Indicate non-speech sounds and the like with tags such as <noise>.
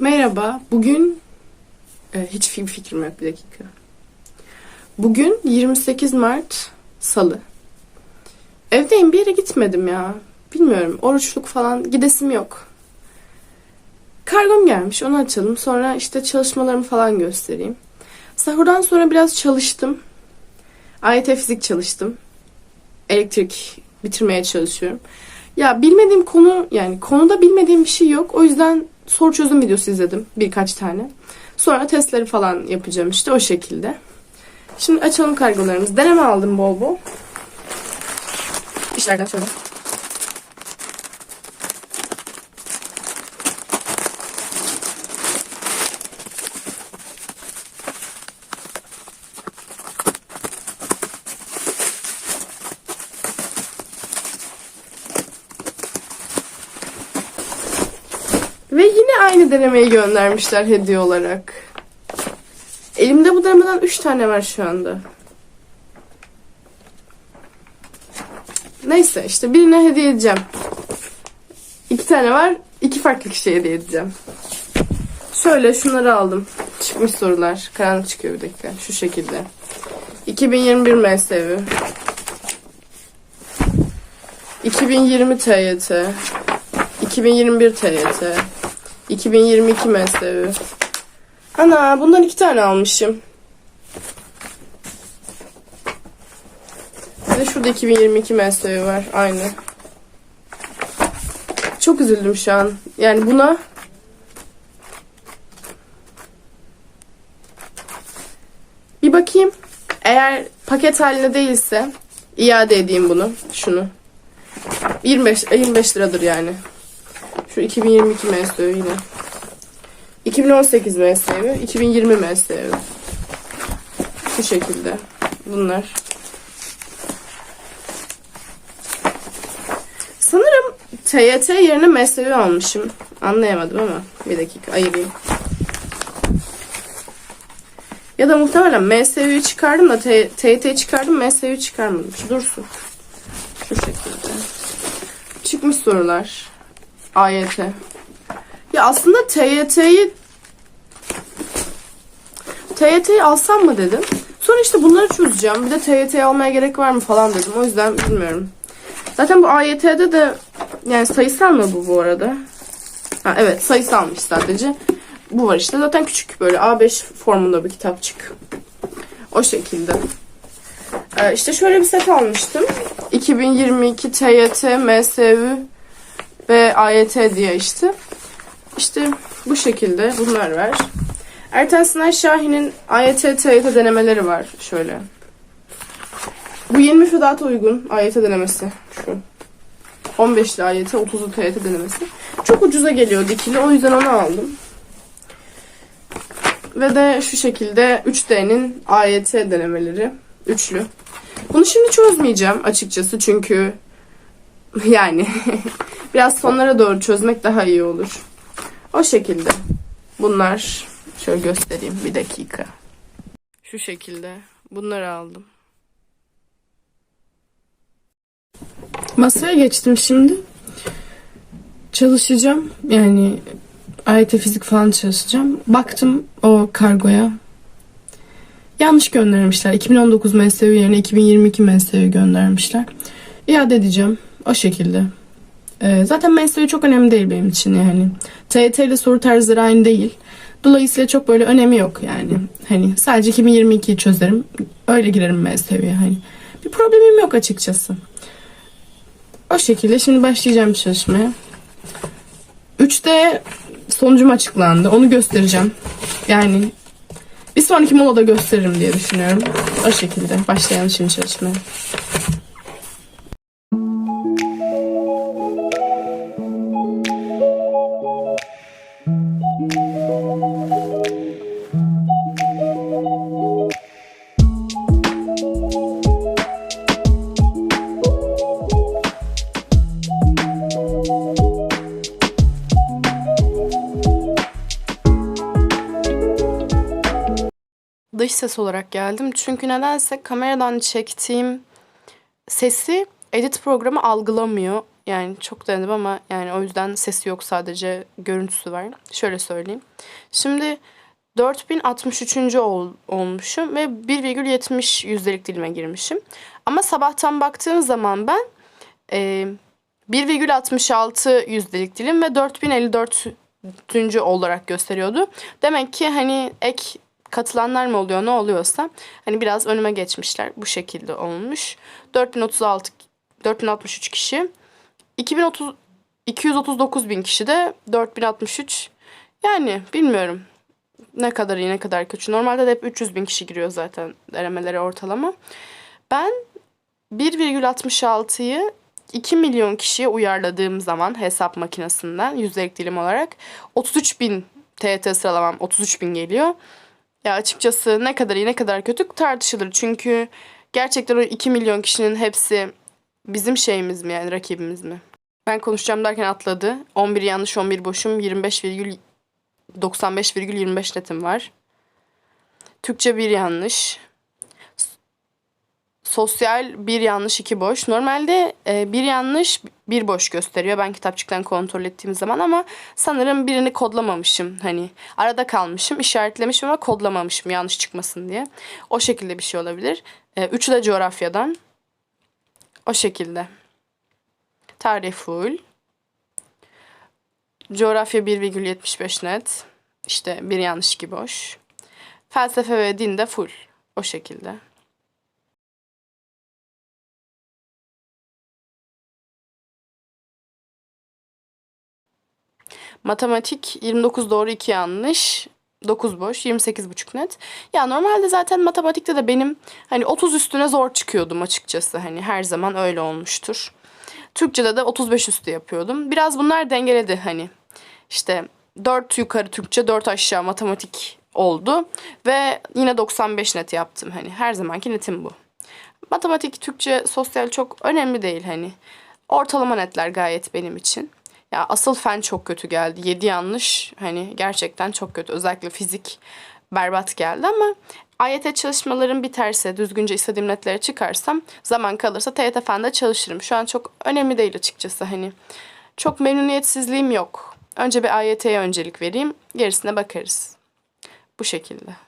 Merhaba. Bugün e, hiç bir fikrim yok bir dakika. Bugün 28 Mart Salı. Evdeyim bir yere gitmedim ya. Bilmiyorum. Oruçluk falan gidesim yok. Kargom gelmiş. Onu açalım. Sonra işte çalışmalarımı falan göstereyim. Sahurdan sonra biraz çalıştım. AYT fizik çalıştım. Elektrik bitirmeye çalışıyorum. Ya bilmediğim konu yani konuda bilmediğim bir şey yok. O yüzden soru çözüm videosu izledim birkaç tane. Sonra testleri falan yapacağım işte o şekilde. Şimdi açalım kargolarımızı. Deneme aldım bol bol. İşlerden şöyle. Ve yine aynı denemeyi göndermişler hediye olarak. Elimde bu denemeden 3 tane var şu anda. Neyse işte birine hediye edeceğim. İki tane var. iki farklı kişiye hediye edeceğim. Şöyle şunları aldım. Çıkmış sorular. Karanlık çıkıyor bir dakika. Şu şekilde. 2021 MSV. 2020 TYT. 2021 TYT. 2022 MSV. Ana bundan iki tane almışım. Bir de şurada 2022 MSV var. Aynı. Çok üzüldüm şu an. Yani buna bir bakayım. Eğer paket halinde değilse iade edeyim bunu. Şunu. 25 25 liradır yani. Şu 2022 MSV yine. 2018 MSV, 2020 MSV. Bu şekilde. Bunlar. Sanırım TYT yerine MSV almışım. Anlayamadım ama. Bir dakika ayırayım. Ya da muhtemelen MSV'yi çıkardım da TYT'yi çıkardım MSV'yi çıkarmadım. Şu dursun. Şu şekilde. Çıkmış sorular. AYT. Ya aslında TYT'yi TYT'yi alsam mı dedim. Sonra işte bunları çözeceğim. Bir de TYT'yi almaya gerek var mı falan dedim. O yüzden bilmiyorum. Zaten bu AYT'de de yani sayısal mı bu bu arada? Ha evet sayısalmış sadece. Bu var işte. Zaten küçük böyle A5 formunda bir kitapçık. O şekilde. Ee, işte şöyle bir set almıştım. 2022 TYT, MSV ve AYT diye işte. İşte bu şekilde bunlar var. Erten Sınav Şahin'in AYT TYT denemeleri var. Şöyle. Bu yeni müfredata uygun AYT denemesi. Şu. 15'li AYT, 30'lu TYT denemesi. Çok ucuza geliyor dikili. O yüzden onu aldım. Ve de şu şekilde 3D'nin AYT denemeleri. Üçlü. Bunu şimdi çözmeyeceğim açıkçası çünkü <laughs> yani biraz sonlara doğru çözmek daha iyi olur. O şekilde. Bunlar şöyle göstereyim bir dakika. Şu şekilde. Bunları aldım. Masaya geçtim şimdi. Çalışacağım. Yani AYT fizik falan çalışacağım. Baktım o kargoya. Yanlış göndermişler. 2019 MSV yerine 2022 MSV göndermişler. İade edeceğim. O şekilde. Ee, zaten MSV çok önemli değil benim için yani. TYT ile soru tarzları aynı değil. Dolayısıyla çok böyle önemi yok yani. Hani sadece 2022'yi çözerim. Öyle girerim MSV'ye hani. Bir problemim yok açıkçası. O şekilde şimdi başlayacağım çalışmaya. 3'te sonucum açıklandı. Onu göstereceğim. Yani bir sonraki molada gösteririm diye düşünüyorum. O şekilde başlayalım şimdi çalışmaya. Dış ses olarak geldim. Çünkü nedense kameradan çektiğim sesi edit programı algılamıyor. Yani çok denedim ama yani o yüzden sesi yok sadece görüntüsü var. Şöyle söyleyeyim. Şimdi 4063. Ol, olmuşum ve 1,70 yüzdelik dilime girmişim. Ama sabahtan baktığım zaman ben e, 1,66 yüzdelik dilim ve 4054 olarak gösteriyordu. Demek ki hani ek katılanlar mı oluyor ne oluyorsa hani biraz önüme geçmişler. Bu şekilde olmuş. 4036 4063 kişi. 2030 239 bin kişi de 4063. Yani bilmiyorum ne kadar iyi ne kadar kötü. Normalde de hep 300 bin kişi giriyor zaten denemelere ortalama. Ben 1,66'yı 2 milyon kişiye uyarladığım zaman hesap makinesinden yüzdelik dilim olarak 33 bin TET sıralamam 33 bin geliyor. Ya açıkçası ne kadar iyi ne kadar kötü tartışılır. Çünkü gerçekten o 2 milyon kişinin hepsi bizim şeyimiz mi yani rakibimiz mi? Ben konuşacağım derken atladı. 11 yanlış 11 boşum 25,95,25 netim var. Türkçe bir yanlış. Sosyal bir yanlış iki boş. Normalde e, bir yanlış bir boş gösteriyor. Ben kitapçıktan kontrol ettiğim zaman ama sanırım birini kodlamamışım. Hani arada kalmışım, işaretlemişim ama kodlamamışım yanlış çıkmasın diye. O şekilde bir şey olabilir. E, üçü de coğrafyadan. O şekilde. Tarih full. Coğrafya 1,75 net. İşte bir yanlış iki boş. Felsefe ve din de full. O şekilde. Matematik 29 doğru 2 yanlış. 9 boş 28,5 net. Ya normalde zaten matematikte de benim hani 30 üstüne zor çıkıyordum açıkçası. Hani her zaman öyle olmuştur. Türkçede de 35 üstü yapıyordum. Biraz bunlar dengeledi hani. İşte 4 yukarı Türkçe 4 aşağı matematik oldu. Ve yine 95 net yaptım hani. Her zamanki netim bu. Matematik, Türkçe, sosyal çok önemli değil hani. Ortalama netler gayet benim için. Ya asıl fen çok kötü geldi. 7 yanlış hani gerçekten çok kötü. Özellikle fizik berbat geldi ama AYT çalışmalarım biterse, düzgünce istediğim netlere çıkarsam, zaman kalırsa TYT Fen'de çalışırım. Şu an çok önemli değil açıkçası hani. Çok memnuniyetsizliğim yok. Önce bir AYT'ye öncelik vereyim, gerisine bakarız. Bu şekilde.